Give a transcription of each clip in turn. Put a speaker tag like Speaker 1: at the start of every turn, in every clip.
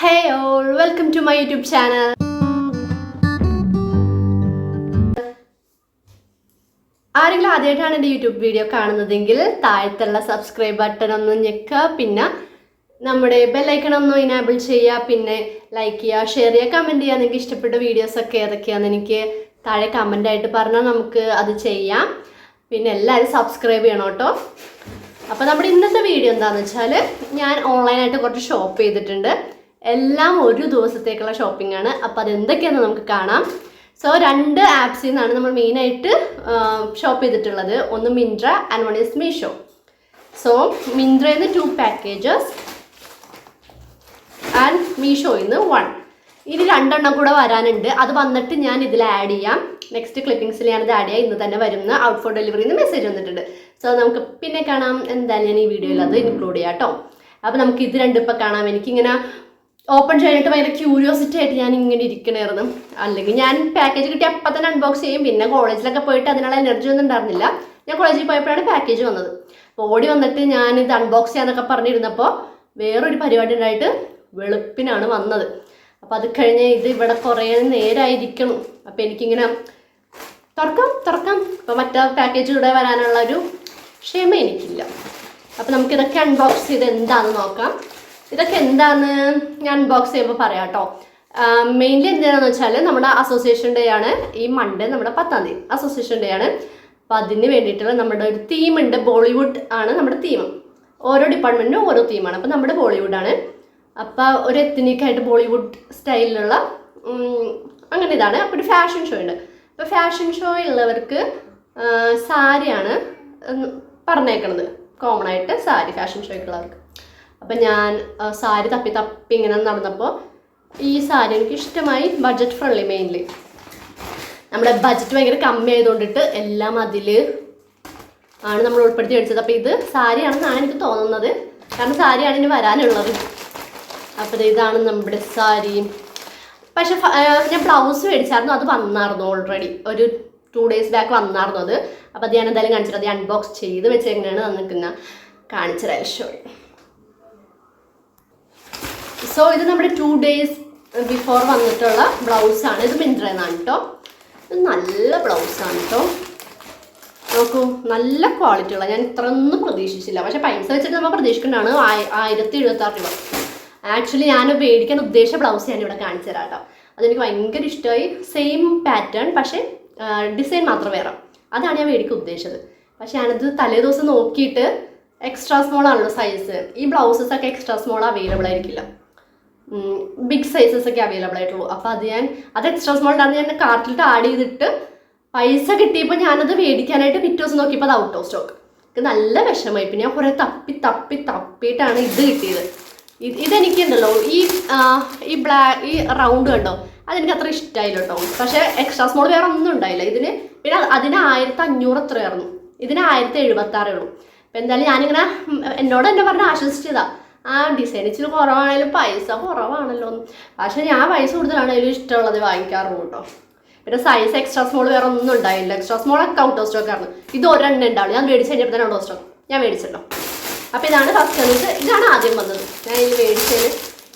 Speaker 1: Hey all welcome to my YouTube channel ആരെങ്കിലും ആദ്യമായിട്ടാണ് എന്റെ യൂട്യൂബ് വീഡിയോ കാണുന്നതെങ്കിൽ താഴത്തുള്ള സബ്സ്ക്രൈബ് ബട്ടൺ ഒന്ന് ഞെക്കുക. പിന്നെ നമ്മുടെ ബെല്ലൈക്കൺ ഒന്ന് ഇനാബിൾ ചെയ്യുക. പിന്നെ ലൈക്ക് ചെയ്യുക ഷെയർ ചെയ്യുക കമന്റ് ചെയ്യുക. നിങ്ങൾക്ക് ഇഷ്ടപ്പെട്ട വീഡിയോസൊക്കെ ഏതൊക്കെയാണെന്ന് എനിക്ക് താഴെ കമന്റ് ആയിട്ട് പറഞ്ഞാൽ നമുക്ക് അത് ചെയ്യാം. പിന്നെ എല്ലാവരും സബ്സ്ക്രൈബ് ചെയ്യണം കേട്ടോ. അപ്പോൾ നമ്മുടെ ഇന്നത്തെ വീഡിയോ എന്താണെന്ന് വെച്ചാൽ ഞാൻ ഓൺലൈനായിട്ട് കുറച്ച് ഷോപ്പ് ചെയ്തിട്ടുണ്ട്. എല്ലാം ഒരു ദിവസത്തേക്കുള്ള ഷോപ്പിംഗ് ആണ്. അപ്പോൾ അതെന്തൊക്കെയാണെന്ന് നമുക്ക് കാണാം. സോ രണ്ട് ആപ്സിൽ നിന്നാണ് നമ്മൾ മെയിനായിട്ട് ഷോപ്പ് ചെയ്തിട്ടുള്ളത്. ഒന്ന് Myntra and one is Meesho so മിൻട്രയിൽ നിന്ന് ടു പാക്കേജസ് ആൻഡ് മീഷോയിൽ നിന്ന് വൺ ഇനി രണ്ടെണ്ണം കൂടെ വരാനുണ്ട്. അത് വന്നിട്ട് ഞാൻ ഇതിൽ ആഡ് ചെയ്യാം. നെക്സ്റ്റ് ക്ലിപ്പിംഗ്സിൽ ഞാനത് ആഡ് ചെയ്യാം ഇന്ന് തന്നെ വരുന്ന ഔട്ട് ഫോർ ഡെലിവറി നിന്ന് മെസ്സേജ് വന്നിട്ടുണ്ട്. സോ നമുക്ക് പിന്നെ കാണാം. എന്തായാലും ഞാൻ ഈ വീഡിയോയിൽ അത് ഇൻക്ലൂഡ് ചെയ്യാം കേട്ടോ അപ്പോൾ നമുക്ക് ഇത് രണ്ടും ഇപ്പോൾ കാണാം. എനിക്കിങ്ങനെ ഓപ്പൺ ചെയ്തിട്ട് ഭയങ്കര ക്യൂരിയോസിറ്റി ആയിട്ട് ഞാൻ ഇങ്ങനെ ഇരിക്കണമായിരുന്നു അല്ലെങ്കിൽ ഞാൻ പാക്കേജ് കിട്ടി അപ്പം തന്നെ അൺബോക്സ് ചെയ്യും. പിന്നെ കോളേജിലൊക്കെ പോയിട്ട് അതിനുള്ള എനർജി ഒന്നും ഉണ്ടായിരുന്നില്ല. ഞാൻ കോളേജിൽ പോയപ്പോഴാണ് പാക്കേജ് വന്നത്. അപ്പോൾ ഓടി വന്നിട്ട് ഞാൻ ഇത് അൺബോക്സ് ചെയ്യാന്നൊക്കെ പറഞ്ഞിരുന്നപ്പോൾ വേറൊരു പരിപാടി ഉണ്ടായിട്ട് വെളുപ്പിനാണ് വന്നത്. അപ്പോൾ അത് കഴിഞ്ഞ് ഇത് ഇവിടെ കുറേ നേരമായിരിക്കണം അപ്പോൾ എനിക്കിങ്ങനെ തുറക്കാം തുറക്കാം. അപ്പോൾ മറ്റേ പാക്കേജ് കൂടെ വരാനുള്ള ഒരു ക്ഷമ എനിക്കില്ല. അപ്പോൾ നമുക്കിതൊക്കെ അൺബോക്സ് ചെയ്ത് എന്താണെന്ന് നോക്കാം. ഇതൊക്കെ എന്താണ്? ഞാൻ അൺബോക്സ് ചെയ്യുമ്പോൾ പറയാം കേട്ടോ മെയിൻലി എന്താണെന്ന് വെച്ചാൽ നമ്മുടെ അസോസിയേഷൻ ഡേ ആണ്. ഈ മൺഡേ നമ്മുടെ പത്താം തീയതി അസോസിയേഷൻ ഡേ ആണ്. അപ്പം അതിന് വേണ്ടിയിട്ടുള്ള നമ്മുടെ ഒരു തീം ഉണ്ട്. ബോളിവുഡ് ആണ് നമ്മുടെ തീം ഓരോ ഡിപ്പാർട്ട്മെന്റിനും ഓരോ തീമാണ് അപ്പം നമ്മുടെ ബോളിവുഡ് ആണ്. അപ്പോൾ ഒരു എത്തനിക്കായിട്ട് ബോളിവുഡ് സ്റ്റൈലിലുള്ള അങ്ങനെ ഇതാണ്. അപ്പോൾ ഒരു ഫാഷൻ ഷോ ഉണ്ട്. അപ്പോൾ ഫാഷൻ ഷോ ഉള്ളവർക്ക് സാരിയാണ് പറഞ്ഞേക്കണത്. കോമൺ ആയിട്ട് സാരി ഫാഷൻ ഷോയ്ക്കുള്ളവർക്ക് അപ്പം ഞാൻ സാരി തപ്പി തപ്പി ഇങ്ങനെ നടന്നപ്പോൾ ഈ സാരി എനിക്ക് ഇഷ്ടമായി ബഡ്ജറ്റ് ഫ്രണ്ട്ലി മെയിൻലി നമ്മുടെ ബഡ്ജറ്റ് ഭയങ്കര കമ്മി ആയതുകൊണ്ടിട്ട് എല്ലാം അതിൽ ആണ് നമ്മൾ ഉൾപ്പെടുത്തി മേടിച്ചത് അപ്പോൾ ഇത് സാരിയാണെന്നാണ് എനിക്ക് തോന്നുന്നത്. കാരണം സാരിയാണ് ഇനി വരാനുള്ളത്. അപ്പോൾ ഇതാണ് നമ്മുടെ സാരി. പക്ഷെ ഞാൻ ബ്ലൗസ് മേടിച്ചായിരുന്നു. അത് വന്നായിരുന്നു ഓൾറെഡി ഒരു ടു ഡേയ്സ് ബാക്ക് വന്നായിരുന്നു അത്. അപ്പോൾ അത് ഞാൻ എന്തായാലും കാണിച്ചിട്ട് അത് അൺബോക്സ് ചെയ്ത് വെച്ചെങ്ങനെയാണ് തന്നിരിക്കുന്ന കാണിച്ചു ഷോ സോ ഇത് നമ്മുടെ ടു ഡേയ്സ് ബിഫോർ വന്നിട്ടുള്ള ബ്ലൗസാണ് ഇത് മിന്ത്രന്നാണ് കേട്ടോ ഇത് നല്ല ബ്ലൗസാണ് കേട്ടോ നോക്കൂ നല്ല ക്വാളിറ്റി ഉള്ള. ഞാൻ ഇത്രയൊന്നും പ്രതീക്ഷിച്ചില്ല. പക്ഷെ പൈസ വെച്ചിട്ട് നമ്മൾ പ്രതീക്ഷിക്കേണ്ടതാണ് ആയിരത്തി എഴുപത്തി ആറ് രൂപ. ആക്ച്വലി ഞാൻ മേടിക്കാൻ ഉദ്ദേശിച്ച ബ്ലൗസ് ഞാൻ ഇവിടെ കാണിച്ചു തരാം കേട്ടോ അതെനിക്ക് ഭയങ്കര ഇഷ്ടമായി. സെയിം പാറ്റേൺ പക്ഷേ ഡിസൈൻ മാത്രം വേറെ. അതാണ് ഞാൻ മേടിക്കാൻ ഉദ്ദേശിച്ചത്. പക്ഷെ ഞാനത് തലേ ദിവസം നോക്കിയിട്ട് എക്സ്ട്രാ സ്മോൾ ആണല്ലോ സൈസ് ഈ ബ്ലൗസസ് ഒക്കെ എക്സ്ട്രാ സ്മോൾ അവൈലബിൾ ആയിരിക്കില്ല. ബിഗ് സൈസസ് ഒക്കെ അവൈലബിൾ ആയിട്ടുള്ളൂ. അപ്പോൾ അത് ഞാൻ അത് എക്സ്ട്രാ സ്മോൾ ഉണ്ടായിരുന്നു ഞാൻ കാർട്ടിലിട്ട് ആഡ് ചെയ്തിട്ട് പൈസ കിട്ടിയപ്പോൾ ഞാനത് മേടിക്കാനായിട്ട് പിറ്റേ ദിവസം നോക്കിയപ്പോൾ അത് ഔട്ട് ഓഫ് സ്റ്റോക്ക് എനിക്ക് നല്ല വിഷമമായി. പിന്നെ ഞാൻ കുറേ തപ്പി തപ്പി തപ്പിയിട്ടാണ് ഇത് കിട്ടിയത്. ഇത് ഇതെനിക്കുണ്ടല്ലോ. ഈ ഈ ബ്ലാ ഈ റൗണ്ട് കണ്ടോ? അതെനിക്ക് അത്ര ഇഷ്ടമായില്ല കേട്ടോ പക്ഷേ എക്സ്ട്രാ സ്മോൾ വേറെ ഒന്നും ഉണ്ടായില്ല. ഇതിന് പിന്നെ അത് അതിന് ആയിരത്തി അഞ്ഞൂറ് എത്രയായിരുന്നു ഇതിന് ആയിരത്തി എഴുപത്തി ആറേ ഉള്ളൂ. അപ്പം എന്തായാലും ഞാനിങ്ങനെ എന്നോട് എന്നെ പറഞ്ഞ് ആശ്വസിച്ചതാ. ആ ഡിസൈൻ ഇച്ചിരി കുറവാണെങ്കിലും പൈസ കുറവാണല്ലോ. പക്ഷെ ഞാൻ പൈസ കൂടുതലാണെങ്കിലും ഇഷ്ടമുള്ളത് വാങ്ങിക്കാറുള്ളൂ കേട്ടോ. പിന്നെ സൈസ് എക്സ്ട്രാ സ്മോൾ വേറെ ഒന്നും ഉണ്ടായില്ല. എക്സ്ട്രാ സ്മോൾ ഒക്കെ ഔട്ട് ഓഫ് സ്റ്റോക്ക് ആണ്. ഇത് ഒരെണ്ണം ഉണ്ടാവും ഞാൻ മേടിച്ച് കഴിഞ്ഞപ്പോൾ തന്നെ ഔട്ട് ഓഫ് സ്റ്റോക്ക് ഞാൻ മേടിച്ചല്ലോ. അപ്പോൾ ഇതാണ് ഫസ്റ്റ് വന്നിട്ട് ഇതാണ് ആദ്യം വന്നത്. ഞാൻ ഇത് മേടിച്ചതിൽ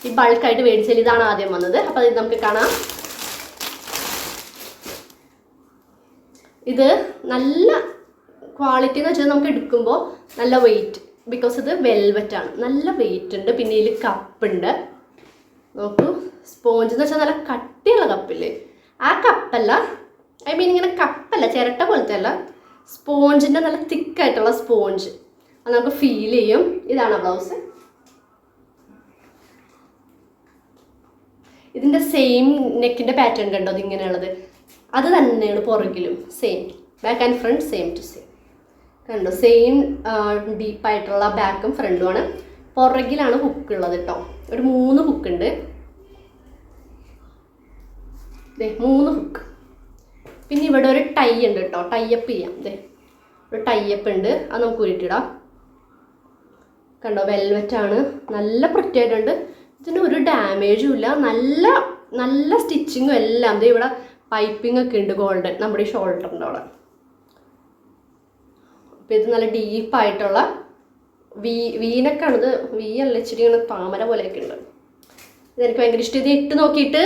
Speaker 1: ഈ ബൾക്കായിട്ട് മേടിച്ചതിൽ ഇതാണ് ആദ്യം വന്നത്. അപ്പോൾ ഇത് നമുക്ക് കാണാം. ഇത് നല്ല ക്വാളിറ്റി എന്ന് വെച്ചാൽ നമുക്ക് എടുക്കുമ്പോൾ നല്ല വെയിറ്റ് ബിക്കോസ് ഇത് വെൽവെറ്റ് ആണ്. നല്ല വെയിറ്റ് ഉണ്ട്. പിന്നെ ഇതിൽ കപ്പുണ്ട് നോക്കൂ. സ്പോഞ്ച് എന്ന് വെച്ചാൽ നല്ല കട്ടിയുള്ള കപ്പില്ലേ ആ കപ്പല്ല ഐ മീൻ ഇങ്ങനെ കപ്പല്ല ചിരട്ട പോലത്തെ അല്ല. സ്പോഞ്ചിന്റെ നല്ല തിക്കായിട്ടുള്ള സ്പോഞ്ച് അത് നമുക്ക് ഫീൽ ചെയ്യും. ഇതാണ് ബ്ലൗസ് ഇതിന്റെ സെയിം നെക്കിന്റെ പാറ്റേൺ കണ്ടോ? അത് ഇങ്ങനെയുള്ളത്. അത് തന്നെയാണ് പുറകിലും same back and front same to same കണ്ടോ? സെയിം ഡീപ്പായിട്ടുള്ള ബാക്കും ഫ്രണ്ടുമാണ് പുറകിലാണ് ഹുക്ക് ഉള്ളത് കേട്ടോ ഒരു മൂന്ന് ഹുക്ക് ഉണ്ട്. മൂന്ന് ഹുക്ക് പിന്നെ ഇവിടെ ഒരു ടൈ ഉണ്ട് കേട്ടോ ടൈപ്പ് ചെയ്യാം. ദേ ഒരു ടൈപ്പ് ഉണ്ട്. അത് നമുക്ക് ഉരുട്ടിടാം. കണ്ടോ? വെൽവെറ്റ് ആണ്. നല്ല വൃത്തിയായിട്ടുണ്ട് ഇതിന് ഒരു ഡാമേജും ഇല്ല. നല്ല നല്ല സ്റ്റിച്ചിങ്ങും എല്ലാം. ദേ ഇവിടെ പൈപ്പിംഗ് ഒക്കെ ഉണ്ട് ഗോൾഡൻ നമ്മുടെ ഈ ഷോൾഡറിന്റെ അവിടെ. അപ്പോൾ ഇത് നല്ല ഡീപ്പായിട്ടുള്ള വീ വീനൊക്കെയാണ് ഇത് വീ അല്ല ഇച്ചിരി ഇങ്ങനെ താമര പോലെയൊക്കെ ഉണ്ട്. ഇതെനിക്ക് ഭയങ്കര ഇഷ്ടം. ഇത് ഇട്ട് നോക്കിയിട്ട്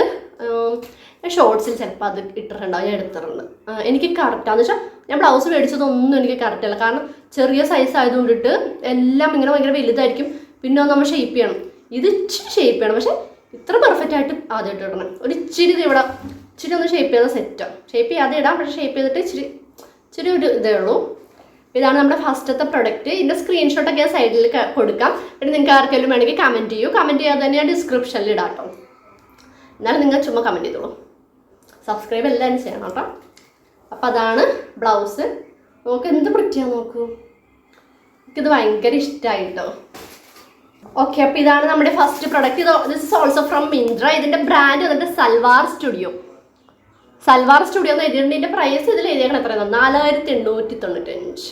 Speaker 1: ഞാൻ ഷോർട്സിൽ ചിലപ്പോൾ അത് ഇട്ടിട്ടുണ്ടാവും ഞാൻ എടുത്തിട്ടുണ്ട്. എനിക്ക് കറക്റ്റാന്ന് വെച്ചാൽ ഞാൻ ബ്ലൗസ് മേടിച്ചതൊന്നും എനിക്ക് കറക്റ്റ് അല്ല. കാരണം ചെറിയ സൈസ് ആയതുകൊണ്ടിട്ട് എല്ലാം ഇങ്ങനെ ഭയങ്കര വലുതായിരിക്കും. പിന്നെ നമ്മൾ ഷേപ്പ് ചെയ്യണം. ഇത് ഇച്ചിരി ഷേപ്പ് ചെയ്യണം. പക്ഷേ ഇത്ര പെർഫെക്റ്റ് ആയിട്ട് ആദ്യം ഇടണം. ഒരു ഇച്ചിരി ഇത് ഇവിടെ ഇച്ചിരി ഒന്ന് ഷേപ്പ് ചെയ്താൽ സെറ്റാണ് ഷേപ്പ് ചെയ്യാതെ ഇടാം. പക്ഷേ ഷേപ്പ് ചെയ്തിട്ട് ഇച്ചിരി ഇച്ചിരി ഒരു ഇതേ ഉള്ളൂ. ഇതാണ് നമ്മുടെ ഫസ്റ്റത്തെ പ്രൊഡക്റ്റ് ഇതിന്റെ സ്ക്രീൻഷോട്ടൊക്കെ ഞാൻ സൈഡിൽ കൊടുക്കാം. പിന്നെ നിങ്ങൾക്ക് ആർക്കെങ്കിലും വേണമെങ്കിൽ കമന്റ് ചെയ്യൂ. കമന്റ് ചെയ്യാതെ തന്നെ ഞാൻ ഡിസ്ക്രിപ്ഷനിൽ ഇടാം കേട്ടോ എന്നാലും നിങ്ങൾ ചുമ്മാ കമന്റ് ചെയ്തോളൂ. സബ്സ്ക്രൈബ് എല്ലാവരും ചെയ്യണം കേട്ടോ. അപ്പം അതാണ് ബ്ലൗസ് നമുക്ക് എന്ത് വൃത്തിയാണ് നോക്കൂ? എനിക്കിത് ഭയങ്കര ഇഷ്ടമായി കേട്ടോ ഓക്കെ അപ്പോൾ ഇതാണ് നമ്മുടെ ഫസ്റ്റ് പ്രൊഡക്റ്റ് ഇത് ദിസ് ഓൾസോ ഫ്രം മിന്ത്ര ഇതിന്റെ ബ്രാൻഡ് വന്നിട്ട് സൽവാർ സ്റ്റുഡിയോ സൽവാർ സ്റ്റുഡിയോ എന്ന് എഴുതിയിട്ടുണ്ട്. പ്രൈസ് ഇതിൽ എഴുതിയേക്കണം എത്രയാണ് നാലായിരത്തി എണ്ണൂറ്റി തൊണ്ണൂറ്റഞ്ച്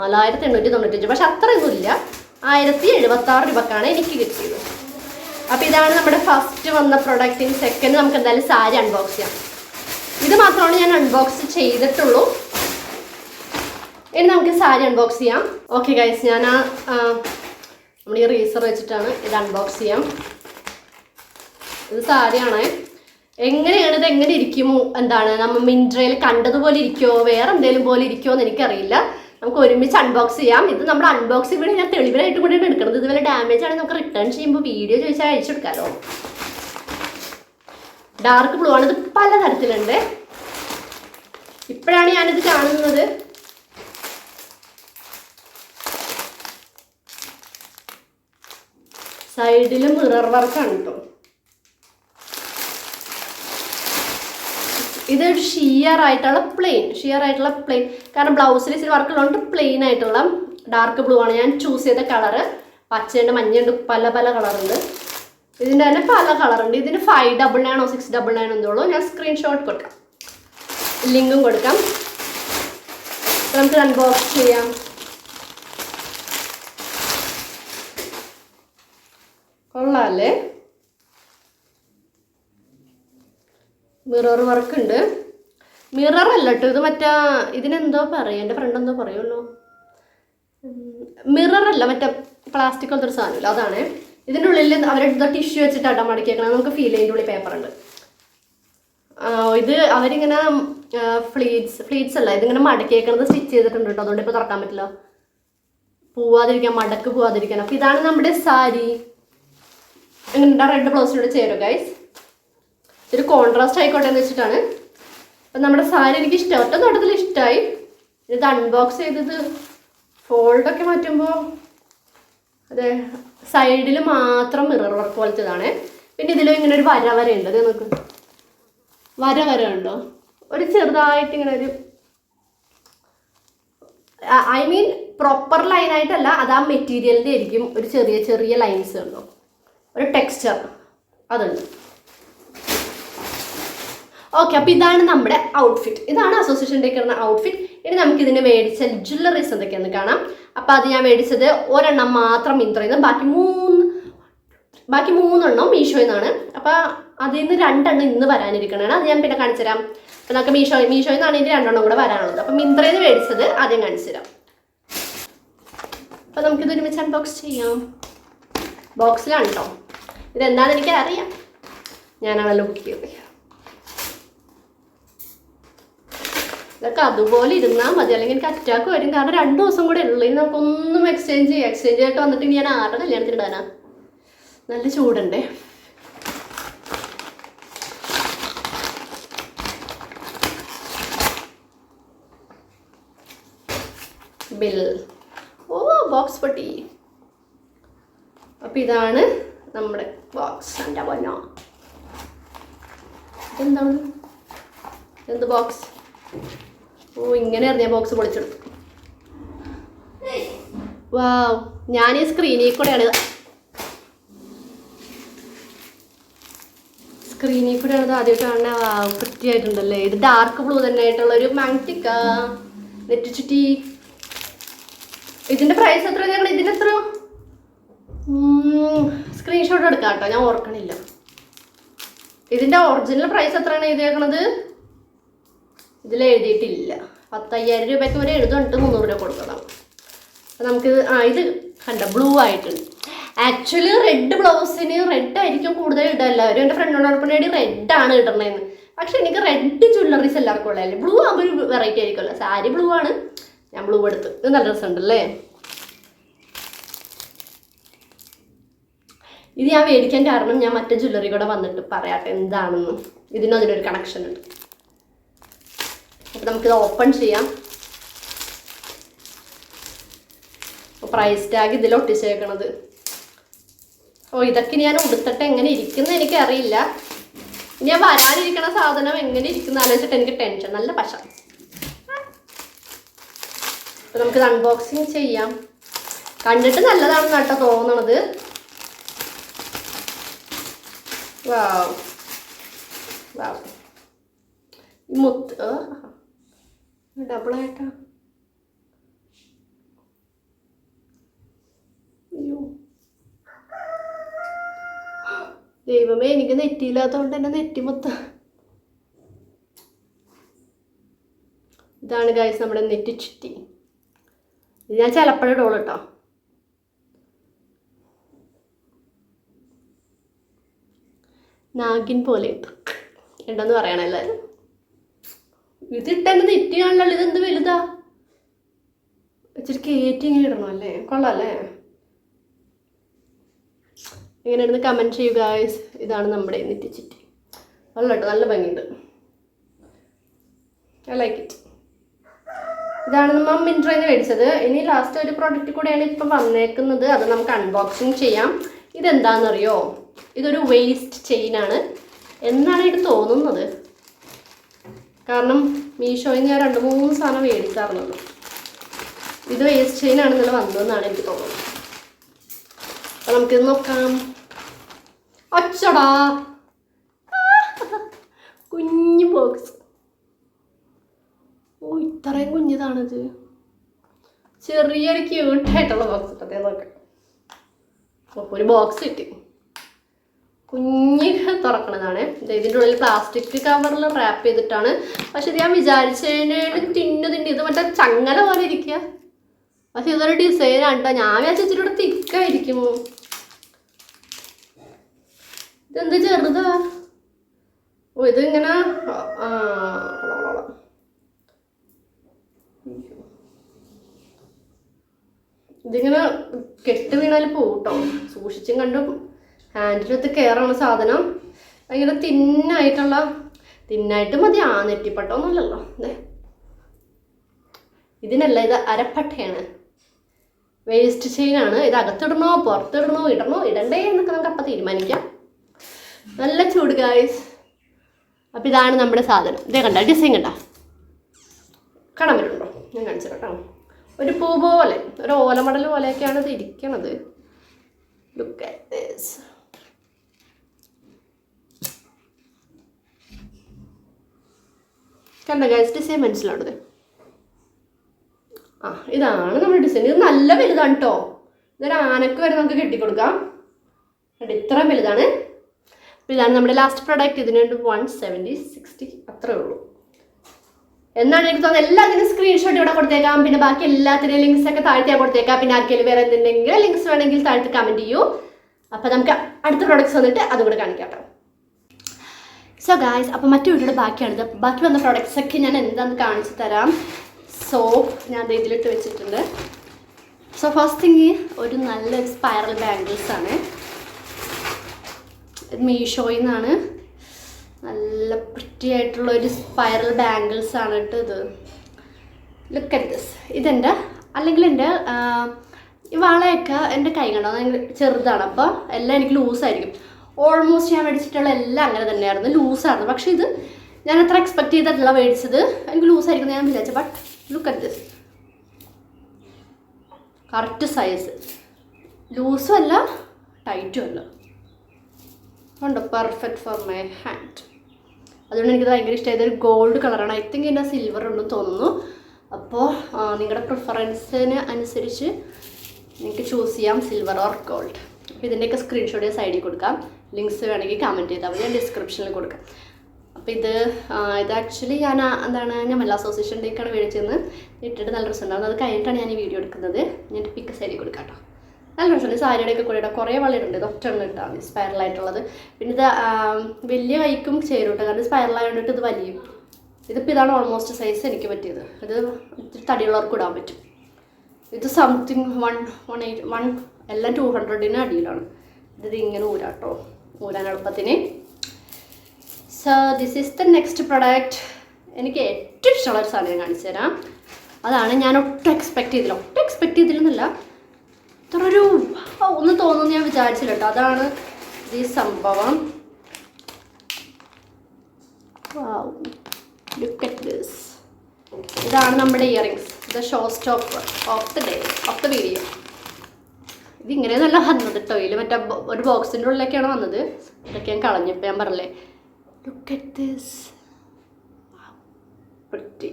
Speaker 1: നാലായിരത്തി എണ്ണൂറ്റി തൊണ്ണൂറ്റഞ്ച് പക്ഷെ അത്രയൊന്നും ഇല്ല ആയിരത്തി എഴുപത്തി ആറ് രൂപക്കാണ് എനിക്ക് കിട്ടിയത്. അപ്പോൾ ഇതാണ് നമ്മുടെ ഫസ്റ്റ് വന്ന പ്രൊഡക്റ്റ് ഇനി സെക്കൻഡ് നമുക്ക് എന്തായാലും സാരി അൺബോക്സ് ചെയ്യാം. ഇത് മാത്രമാണ് ഞാൻ അൺബോക്സ് ചെയ്തിട്ടുള്ളൂ. ഇനി നമുക്ക് സാരി അൺബോക്സ് ചെയ്യാം. ഓക്കെ ഗൈസ് ഞാൻ ആ നമ്മൾ ഈ റീസർ വെച്ചിട്ടാണ് ഇത് അൺബോക്സ് ചെയ്യാം. ഇത് സാരിയാണേ എങ്ങനെയാണ് ഇത് എങ്ങനെ ഇരിക്കുമോ? എന്താണ്? നമ്മൾ മിൻട്രയിൽ കണ്ടതുപോലെ ഇരിക്കുമോ വേറെ എന്തെങ്കിലും പോലെ ഇരിക്കുമോ എന്ന് എനിക്കറിയില്ല. നമുക്ക് ഒരുമിച്ച് അൺബോക്സ് ചെയ്യാം. ഇത് നമ്മൾ അൺബോക്സ് ഇവിടെ ഞാൻ തെളിവിനായിട്ട് കൂടെയാണ് എടുക്കുന്നത്. ഇതുപോലെ ഡാമേജ് ആണെങ്കിൽ നമുക്ക് റിട്ടേൺ ചെയ്യുമ്പോൾ വീഡിയോ ചോദിച്ചാൽ അയച്ചെടുക്കാമല്ലോ ഡാർക്ക് ബ്ലൂ ആണ്. ഇത് പല തരത്തിലുണ്ട് ഇപ്പോഴാണ് ഞാനിത് കാണുന്നത്. സൈഡിൽ മിറർ വർക്കാണ് കേട്ടോ ഇതൊരു ഷിയർ ആയിട്ടുള്ള പ്ലെയിൻ ഷിയർ ആയിട്ടുള്ള പ്ലെയിൻ കാരണം ബ്ലൗസിൽ ഇച്ചിരി വർക്ക് പ്ലെയിൻ ആയിട്ടുള്ള ഡാർക്ക് ബ്ലൂ ആണ്. ഞാൻ ചൂസ് ചെയ്ത കളറ് പച്ചയുണ്ട് മഞ്ഞയുണ്ട് പല പല കളറുണ്ട് ഇതിന്റെ തന്നെ പല കളറുണ്ട് ഇതിന് ഫൈവ് ഡബിൾ നയനോ സിക്സ് ഡബിൾ നയൻ എന്തോളൂ ഞാൻ സ്ക്രീൻഷോട്ട് കൊടുക്കാം. ലിങ്കും കൊടുക്കാം. നമുക്ക് അൺബോക്സ് ചെയ്യാം. കൊള്ളാല്ലേ മിറർ വർക്ക് ഉണ്ട്. മിറർ അല്ല കേട്ടോ ഇത് മറ്റാ ഇതിനെന്തോ പറയും എന്റെ ഫ്രണ്ട് എന്തോ പറയുമല്ലോ മിറർ അല്ല മറ്റേ പ്ലാസ്റ്റിക് പോലത്തെ ഒരു സാധനമില്ല അതാണ്. ഇതിന്റെ ഉള്ളിൽ അവരെടുത്ത ടിഷ്യൂ വെച്ചിട്ട് അടം മടക്കിയേക്കണം നമുക്ക് ഫീൽ ചെയ്യുന്ന ഉള്ളിൽ പേപ്പറുണ്ട് ഇത് അവരിങ്ങനെ ഫ്ലീറ്റ്സ് ഫ്ലീറ്റ്സ് അല്ല ഇതിങ്ങനെ മടക്കിയേക്കണത് സ്റ്റിച്ച് ചെയ്തിട്ടുണ്ട് കേട്ടോ അതുകൊണ്ട് ഇപ്പോൾ തുറക്കാൻ പറ്റില്ല. പോവാതിരിക്കാൻ മടക്ക് പോവാതിരിക്കാൻ. അപ്പോൾ ഇതാണ് നമ്മുടെ സാരി. എന്താ റെഡ് ബ്ലൗസിനോട് ചേരും ഗൈസ് ഇതൊരു കോൺട്രാസ്റ്റ് ആയിക്കോട്ടെ എന്ന് വെച്ചിട്ടാണ്. അപ്പം നമ്മുടെ സാരി എനിക്ക് ഇഷ്ടം. ഒറ്റ നോട്ടത്തിൽ ഇഷ്ടമായി ഇത് അൺബോക്സ് ചെയ്തത് ഫോൾഡൊക്കെ മാറ്റുമ്പോൾ അതെ സൈഡിൽ മാത്രം മിറർ വർക്ക് പോലത്തേതാണ്. പിന്നെ ഇതിലും ഇങ്ങനെ ഒരു വര വര ഉണ്ട്. അത് നോക്ക്. വര വര ഉണ്ടോ? ഒരു ചെറുതായിട്ട് ഇങ്ങനെ ഒരു ഐ മീൻ പ്രോപ്പർ ലൈനായിട്ടല്ല അത് ആ മെറ്റീരിയലിന്റെ ആയിരിക്കും. ഒരു ചെറിയ ചെറിയ ലൈൻസ് ഉണ്ടോ? ഒരു ടെക്സ്ചർ അതുണ്ട്. ഓക്കെ അപ്പോൾ ഇതാണ് നമ്മുടെ ഔട്ട്ഫിറ്റ് ഇതാണ് അസോസിയേഷൻ കിടന്ന ഔട്ട്ഫിറ്റ് ഇനി നമുക്ക് ഇതിന് മേടിച്ച ജ്വല്ലറീസ് എന്തൊക്കെയാണെന്ന് കാണാം. അപ്പോൾ അത് ഞാൻ മേടിച്ചത് ഒരെണ്ണം മാത്രം മിന്ത്രയിൽ ബാക്കി മൂന്ന് ബാക്കി മൂന്നെണ്ണം മീഷോയിൽ നിന്നാണ്. അപ്പോൾ അതിൽ നിന്ന് രണ്ടെണ്ണം ഇന്ന് വരാനിരിക്കണതാണ്. അത് ഞാൻ പിന്നെ കാണിച്ചു തരാം. അപ്പോൾ നമുക്ക് മീഷോ മീഷോയിൽ നിന്നാണ് ഇതിന് രണ്ടെണ്ണം കൂടെ വരാനുള്ളത്. അപ്പോൾ മിന്ത്രയിൽ നിന്ന് മേടിച്ചത് ആദ്യം കാണിച്ചു തരാം. അപ്പോൾ നമുക്കിത് ഒരുമിച്ച് അൺബോക്സ് ചെയ്യാം. ബോക്സിലാണ് കേട്ടോ ഇതെന്താണെന്ന് എനിക്ക് അറിയാം ഞാനാണല്ലോ ബുക്ക് ചെയ്തത്. ഇതൊക്കെ അതുപോലെ ഇരുന്നാൽ മതി. അല്ലെങ്കിൽ എനിക്ക് അറ്റാക്ക് വരും. കാരണം രണ്ട് ദിവസം കൂടെ ഉള്ളൂ. ഇനി നമുക്കൊന്നും എക്സ്ചേഞ്ച് ചെയ്യാം. എക്സ്ചേഞ്ച് ആയിട്ട് വന്നിട്ട് ഞാൻ ആരുടെ കല്യാണത്തിന് ഇടാനാ? നല്ല ചൂടുണ്ടേ. ബിൽ ഓ ബോക്സ് പൊട്ടി. അപ്പൊ ഇതാണ് നമ്മുടെ ബോക്സ് എന്റെ പൊന്നോ. എന്താണ് എന്ത് ബോക്സ് ഓ ഇങ്ങനെ അറിഞ്ഞ ബോക്സ് പൊളിച്ചെടുത്തു വാവ് ഞാൻ ഈ സ്ക്രീനിൽ കൂടെയാണ്. സ്ക്രീനിൽ കൂടെയാണ് ഇത് ആദ്യമായിട്ട് കാണുന്നത്. വാവ് വൃത്തിയായിട്ടുണ്ടല്ലേ ഇത് ഡാർക്ക് ബ്ലൂ തന്നെ ആയിട്ടുള്ള ഒരു മാഗ്നറ്റിക്ക നെറ്റ് ചുറ്റി. ഇതിന്റെ പ്രൈസ് എത്ര ഞങ്ങൾ ഇതിന് എത്ര സ്ക്രീൻഷോട്ട് എടുക്കാം കേട്ടോ. ഞാൻ ഓർക്കണില്ല. ഇതിന്റെ ഒറിജിനൽ പ്രൈസ് എത്രയാണ് എഴുതിയേക്കണത്? ഇതിൽ എഴുതിയിട്ടില്ല പത്തയ്യായിരം രൂപയ്ക്ക് വരെ എഴുതുന്നുണ്ട് മുന്നൂറ് രൂപ കൊടുക്കണം. നമുക്ക് ആ ഇത് കണ്ട ബ്ലൂ ആയിട്ടുണ്ട്. ആക്ച്വലി റെഡ് ബ്ലൗസിന് റെഡ് ആയിരിക്കും കൂടുതൽ ഇടുക. എല്ലാവരും എന്റെ ഫ്രണ്ടിനോടൊപ്പം റെഡ് ആണ് ഇടണേന്ന്. പക്ഷെ എനിക്ക് റെഡ് ജ്വല്ലറീസ് എല്ലാവർക്കും ഉള്ളതല്ലേ? ബ്ലൂ ആകുമ്പോൾ ഒരു വെറൈറ്റി ആയിരിക്കുമല്ലോ സാരി ബ്ലൂ ആണ്. ഞാൻ ബ്ലൂ എടുത്ത്. ഇത് നല്ല രസമുണ്ടല്ലേ? ഇത് ഞാൻ മേടിക്കാൻ കാരണം ഞാൻ മറ്റേ ജ്വല്ലറി കൂടെ വന്നിട്ട് പറയാട്ടെ എന്താണെന്ന്. ഇതിനൊരു കണക്ഷൻ ഉണ്ട്. നമുക്കിത് ഓപ്പൺ ചെയ്യാം. പ്രൈസ് ടാഗ് ഇതിൽ ഒട്ടിച്ചേക്കണത്. ഓ ഇതൊക്കെ ഞാൻ ഉടുത്തിട്ട് എങ്ങനെ ഇരിക്കുന്ന എനിക്കറിയില്ല. ഞാൻ വരാനിരിക്കണ സാധനം എങ്ങനെ ഇരിക്കുന്ന ആലോചിച്ചിട്ട് എനിക്ക് ടെൻഷൻ നല്ല പശ. അപ്പം നമുക്കിത് അൺബോക്സിങ് ചെയ്യാം. കണ്ടിട്ട് നല്ലതാണെന്ന് കേട്ടോ തോന്നണത്. വാവ് വാവ് ഈ ഡബിളായിട്ടാ. അയ്യോ. ദൈവമേ എനിക്ക് നെറ്റിയില്ലാത്തതുകൊണ്ട് തന്നെ നെറ്റി മൊത്തം. ഇതാണ് ഗായ്സ് നമ്മുടെ നെറ്റി ചുറ്റി. ഇത് ഞാൻ ചിലപ്പോഴേ ഇടുള്ളൂ കേട്ടോ. നാഗിൻ പോലെ ഉണ്ട് ഉണ്ടെന്ന് പറയണം എല്ലാവരും ഇതിട്ടെന്നെ നെറ്റിയാണല്ലോ ഇതെന്ത് വലുതാ? ഇച്ചിരി കയറ്റി ഇങ്ങനെ ഇടണം അല്ലേ? കൊള്ളാല്ലേ ഇങ്ങനെ ഇരുന്ന് കമന്റ് ചെയ്യുക ഇതാണ് നമ്മുടെ നെറ്റിച്ചിറ്റി കേട്ടോ നല്ല ഭംഗിയുണ്ട്. ഐ ലൈക്ക് ഇറ്റ് ഇതാണ് നമ്മൾ മിൻട്രോയിൽ മേടിച്ചത്. ഇനി ലാസ്റ്റ് ഒരു പ്രോഡക്റ്റ് കൂടെയാണ് ഇപ്പം വന്നേക്കുന്നത്. അത് നമുക്ക് അൺബോക്സിങ് ചെയ്യാം. ഇതെന്താണെന്നറിയോ ഇതൊരു വേസ്റ്റ് ചെയിനാണ് എന്നാണ് ഇത് തോന്നുന്നത്? കാരണം മീഷോയിൽ ഞാൻ രണ്ട് മൂന്ന് സാധനം മേടിക്കാറുള്ളത്. ഇത് വേസ്റ്റ് ചെയിനാണ് ഇന്നലെ വന്നതെന്നാണ് എനിക്ക് തോന്നുന്നത്. അപ്പം നമുക്കിത് നോക്കാം. അച്ചടാ! കുഞ്ഞു ബോക്സ് ഓ ഇത്രയും കുഞ്ഞിതാണിത്. ചെറിയൊരു ക്യൂട്ടായിട്ടുള്ള ബോക്സ് ഇട്ടതേ നോക്കാം. ഒരു ബോക്സ് കിട്ടി. കുഞ്ഞ് തുറക്കണതാണ്. ഇതിന്റെ ഉള്ളിൽ പ്ലാസ്റ്റിക് കവറിൽ റാപ്പ് ചെയ്തിട്ടാണ്. പക്ഷെ ഞാൻ വിചാരിച്ചതിനേലും തിന്നു തിന്നു ഇത് മറ്റേ ചങ്ങല പോലെ ഇരിക്കുക പക്ഷെ ഇതൊരു ഡിസൈൻ ആണ്ടോ കേട്ടോ ഞാൻ വിചാരിച്ച ഇച്ചിരി കൂടെ തിക്കായിരിക്കും ഇതെന്ത് ചെറുതാ? ഓ ഇതിങ്ങനെ. ഇതിങ്ങനെ കെട്ട് വീണാൽ പോട്ടോ സൂക്ഷിച്ചും കണ്ടും ഹാൻഡിലത്ത് കയറാണ് സാധനം. ഭയങ്കര തിന്നായിട്ടുള്ള തിന്നായിട്ട് മതി. ആ നെറ്റിപ്പട്ടൊന്നുമല്ലല്ലോ അതെ ഇതിനല്ല ഇത് അരപ്പട്ടയാണ്. വേസ്റ്റ് ചെയിനാണ് ഇത് അകത്തിടണോ പുറത്തിടണോ ഇടണോ ഇടണ്ടേ എന്നൊക്കെ നമുക്ക് അപ്പം തീരുമാനിക്കാം. നല്ല ചൂട് ഗായ്സ് അപ്പം ഇതാണ് നമ്മുടെ സാധനം. ഇതേ കണ്ട ഡിസൈൻ കണ്ട? കാണാൻ വരുണ്ടോ ഞാൻ കാണിച്ചു കേട്ടോ. ഒരു പൂ പോലെ ഒരു ഓലമടൽ പോലെയൊക്കെയാണ് ഇത് ഇരിക്കണത്. ലുക്ക് ദിസ് കണ്ട ഗൈസ് ഡിസൈൻ മനസ്സിലാണത് ആ ഇതാണ് നമ്മുടെ ഡിസൈൻ ഇത് നല്ല വലുതാണ് കേട്ടോ ഇതൊരു ആനക്ക് വരെ നമുക്ക് കെട്ടിക്കൊടുക്കാം. കണ്ടോ ഇത്രയും വലുതാണ്. അപ്പോൾ ഇതാണ് നമ്മുടെ ലാസ്റ്റ് പ്രോഡക്റ്റ് ഇതിനുണ്ട് വൺ സെവന്റി സിക്സ്റ്റി അത്രേ ഉള്ളൂ. എന്നാണ് എനിക്ക് തോന്നുന്നത്? എല്ലാത്തിനും സ്ക്രീൻഷോട്ട് ഇവിടെ കൊടുത്തേക്കാം. പിന്നെ ബാക്കി എല്ലാത്തിനും ലിങ്ക്സ് ഒക്കെ താഴ്ത്തി ഞാൻ കൊടുത്തേക്കാം. പിന്നെ ആർക്കെങ്കിലും വേറെ എന്തെങ്കിലും ലിങ്ക്സ് വേണമെങ്കിൽ താഴ്ത്തി കമന്റ് ചെയ്യൂ. അപ്പോൾ നമുക്ക് അടുത്ത പ്രോഡക്റ്റ്സ് വന്നിട്ട് അതും കൂടെ കാണിക്കാം സോ ഗായ്സ് അപ്പോൾ മറ്റു വീഡിയോയുടെ ബാക്കിയാണിത്. ബാക്കി വന്ന പ്രോഡക്റ്റ്സൊക്കെ ഞാൻ എന്താണെന്ന് കാണിച്ചു തരാം. സോ ഞാൻ അത് ഇതിലിട്ട് വെച്ചിട്ടുണ്ട്. സോ ഫസ്റ്റ് തിങ് ഒരു നല്ലൊരു സ്പൈറൽ ബാംഗിൾസ് ആണ്. മീഷോയിൽ നിന്നാണ്. നല്ല പ്രിറ്റി ഒരു സ്പൈറൽ ബാംഗിൾസ് ആണ് കേട്ടോ ഇത്. ലുക്ക് അറ്റ് ദിസ് ഇതെന്റെ അല്ലെങ്കിൽ എന്റെ വളയൊക്കെ എന്റെ കൈ കണ്ടോ? ചെറുതാണ്. അപ്പോൾ എല്ലാം എനിക്ക് ലൂസായിരിക്കും ഓൾമോസ്റ്റ് ഞാൻ മേടിച്ചിട്ടുള്ള എല്ലാം അങ്ങനെ തന്നെയായിരുന്നു. ലൂസായിരുന്നു പക്ഷേ ഇത് ഞാൻ അത്ര എക്സ്പെക്ട് ചെയ്തിട്ടുള്ള മേടിച്ചത്. എനിക്ക് ലൂസായിരിക്കും ഞാൻ വിചാരിച്ചു. But look at this correct size ലൂസും അല്ല ടൈറ്റും അല്ല. ഉണ്ട് പെർഫെക്റ്റ് ഫോർ മൈ ഹാൻഡ് അതുകൊണ്ട് എനിക്കത് ഭയങ്കര ഇഷ്ടമായത് ഒരു ഗോൾഡ് കളറാണ് ഐ തിങ്ക് എന്റെ സിൽവർ ഉണ്ടെന്ന് തോന്നുന്നു. അപ്പോൾ നിങ്ങളുടെ പ്രിഫറൻസിന് അനുസരിച്ച് നിങ്ങൾക്ക് ചൂസ് ചെയ്യാം. സിൽവർ ഓർ ഗോൾഡ് അപ്പോൾ ഇതിന്റെയൊക്കെ സ്ക്രീൻഷോട്ട് ഞാൻ സൈഡിൽ കൊടുക്കാം. ലിങ്ക്സ് വേണമെങ്കിൽ കമന്റ് ചെയ്താൽ ഞാൻ ഡിസ്ക്രിപ്ഷനിൽ കൊടുക്കാം. അപ്പോൾ ഇത് ഇത് ആക്ച്വലി ഞാൻ എന്താണ് ഞാൻ മല്ല അസോസിയേഷന്റെയൊക്കെയാണ് മേടിച്ചെന്ന് ഇട്ടിട്ട് നല്ല രസമുണ്ടാകും അത് കഴിഞ്ഞിട്ടാണ് ഞാൻ ഈ വീഡിയോ എടുക്കുന്നത്. ഞാൻ പിക്ക് സൈഡിൽ കൊടുക്കാം കേട്ടോ നല്ല രസമുണ്ട്. സാരിയുടെ ഒക്കെ കൂടെ കുറേ വളരുണ്ട്. ഇത് ഒറ്റ എണ്ണം ഇട്ടാണ് സ്പൈറലായിട്ടുള്ളത് പിന്നെ ഇത് വലിയ കൈക്കും ചേരും കേട്ടോ കാരണം സ്പൈറലായതുകൊണ്ടിട്ട് ഇത് വലിയും. ഇതിപ്പോൾ ഇതാണ് ഓൾമോസ്റ്റ് സൈസ് എനിക്ക് പറ്റിയത്. ഇത് ഇത്തിരി തടിയുള്ളവർക്ക് ഇടാൻ പറ്റും. ഇത് something one one eight one എല്ലാം ടു ഹൺഡ്രഡിന് അടിയിലാണ്. ഇത് ഊരാട്ടോ ഊരാൻ എളുപ്പത്തിന്. So this is the next product എനിക്ക് ഏറ്റവും ഇഷ്ടമുള്ള ഒരു സാധനം കാണിച്ചു തരാം. അതാണ് ഞാൻ ഒട്ടും എക്സ്പെക്ട് ചെയ്തില്ല. ഒട്ടും എക്സ്പെക്ട് ചെയ്തില്ലെന്നല്ല. ഇത്ര ഒരു ഒന്ന് തോന്നുന്നു ഞാൻ വിചാരിച്ചില്ല കേട്ടോ. അതാണ് ഈ സംഭവം. ലുക്ക് ദിസ് ഇതാണ് നമ്മുടെ earrings the show stop of the day of the video ഇതിങ്ങനെ നല്ല വന്നത് കേട്ടോ ഇതിൽ മറ്റേ ഒരു ബോക്സിന്റെ ഉള്ളിലേക്കാണ് വന്നത്. ഇതൊക്കെ ഞാൻ കളഞ്ഞപ്പോൾ ഞാൻ പറഞ്ഞേ look at this pretty.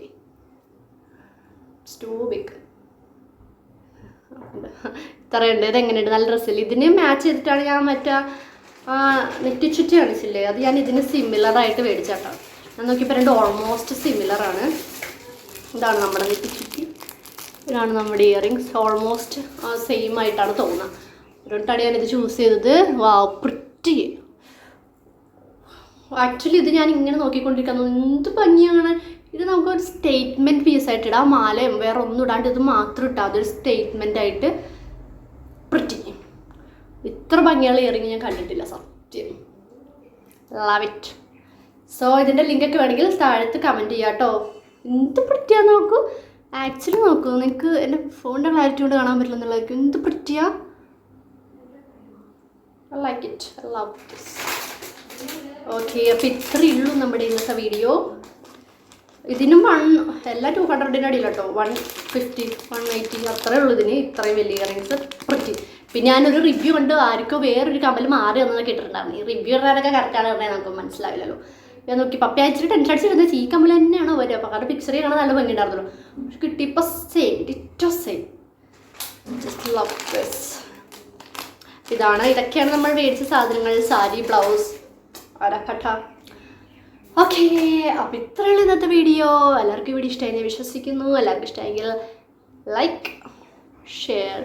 Speaker 1: Big ഇത്രയുണ്ട്. ഇതെങ്ങനെയുണ്ട്? നല്ല ഡ്രസ്സിൽ ഇതിന് മാച്ച് ചെയ്തിട്ടാണ് ഞാൻ മറ്റേ നെറ്റിച്ചുറ്റി കാണിച്ചില്ലേ അത് ഞാൻ ഇതിന് സിമിലറായിട്ട് മേടിച്ചാട്ടോ ഞാൻ നോക്കിയപ്പോൾ രണ്ട് ഓൾമോസ്റ്റ് സിമിലറാണ് ഇതാണ് നമ്മുടെ നെറ്റിച്ചുറ്റി ഇതാണ് നമ്മുടെ ഇയറിങ്സ് ഓൾമോസ്റ്റ് സെയിം ആയിട്ടാണ് തോന്നുന്നത്. അതുകൊണ്ടാണ് ഞാനിത് ചൂസ് ചെയ്തത്. വാ പ്രിറ്റി ആക്ച്വലി ഇത് ഞാൻ ഇങ്ങനെ നോക്കിക്കൊണ്ടിരിക്കുന്നു. എന്ത് ഭംഗിയാണ്. ഇത് നമുക്കൊരു സ്റ്റേറ്റ്മെന്റ് പീസ് ആയിട്ട് ഇടാം. മാലയും വേറെ ഒന്നും ഇടാണ്ട് ഇത് മാത്രം ഇട്ടാൽ അതൊരു സ്റ്റേറ്റ്മെന്റ് ആയിട്ട്. പ്രിറ്റി ഇത്ര ഭംഗിയുള്ള ഇയറിങ് ഞാൻ കണ്ടിട്ടില്ല സത്യം. ലവ് ഇറ്റ് സോ ഇതിന്റെ ലിങ്കൊക്കെ വേണമെങ്കിൽ താഴത്ത് കമന്റ് ചെയ്യാം കേട്ടോ എന്ത് പറ്റിയാ നോക്കൂ. ആക്ച്വലി നോക്കൂ നിങ്ങൾക്ക് എന്റെ ഫോണിന്റെ ക്ലാരിറ്റി കൊണ്ട് കാണാൻ പറ്റില്ല എന്നുള്ളതായിരിക്കും എന്ത് പറ്റിയാ? Like it love this okay അപ്പോൾ ഇത്രയേ ഉള്ളൂ നമ്മുടെ ഇന്നത്തെ വീഡിയോ ഇതിനും വൺ എല്ലാം ടു ഹൺഡ്രഡിന്റെ അടിയിൽ കേട്ടോ. വൺ ഫിഫ്റ്റി വൺ എയ്റ്റി അത്രയേ ഉള്ളൂ ഇതിന്. ഇത്രയും വലിയ ഇയറിങ്സ് പറ്റി. പിന്നെ ഞാനൊരു റിവ്യൂ കണ്ട് ആർക്കോ വേറൊരു കമ്മൽ മാറി വന്നതൊക്കെ ഇട്ടിട്ടുണ്ടായിരുന്നു ഈ റിവ്യൂ ഇടാനൊക്കെ കറക്റ്റാണ് പറഞ്ഞാൽ നമുക്ക് മനസ്സിലാവില്ലല്ലോ. ഞാൻ നോക്കി പപ്പ അയച്ചിട്ട് ടെൻഷൻ അടിച്ചിരുന്ന. ഈ കമ്മൽ തന്നെയാണോ വരിക. കാരണം പിക്ചറിൽ കാണാൻ നല്ല ഭംഗി ഉണ്ടായിരുന്നല്ലോ പക്ഷെ കിട്ടിയപ്പോൾ same ditto same just love this ഇതാണ് ഇതൊക്കെയാണ് നമ്മൾ മേടിച്ച സാധനങ്ങൾ. സാരി ബ്ലൗസ് അരപ്പട്ട ഓക്കെ അപ്പം ഇത്രയുള്ള ഇന്നത്തെ വീഡിയോ എല്ലാവർക്കും വീഡിയോ ഇഷ്ടമായി വിശ്വസിക്കുന്നു. എല്ലാവർക്കും ഇഷ്ടമായെങ്കിൽ ലൈക്ക് ഷെയർ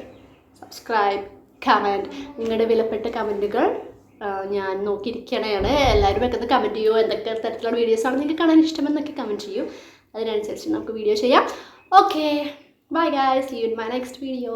Speaker 1: സബ്സ്ക്രൈബ് കമന്റ് നിങ്ങളുടെ വിലപ്പെട്ട കമന്റുകൾ ഞാൻ നോക്കിയിരിക്കണയാണ് എല്ലാവരും ഒക്കെ കമന്റ് ചെയ്യൂ. എന്തൊക്കെ തരത്തിലുള്ള വീഡിയോസ് ആണ് നിങ്ങൾക്ക് കാണാൻ ഇഷ്ടമെന്നൊക്കെ കമന്റ് ചെയ്യൂ. അതിനനുസരിച്ച് നമുക്ക് വീഡിയോ ചെയ്യാം. Okay bye guys you in my next video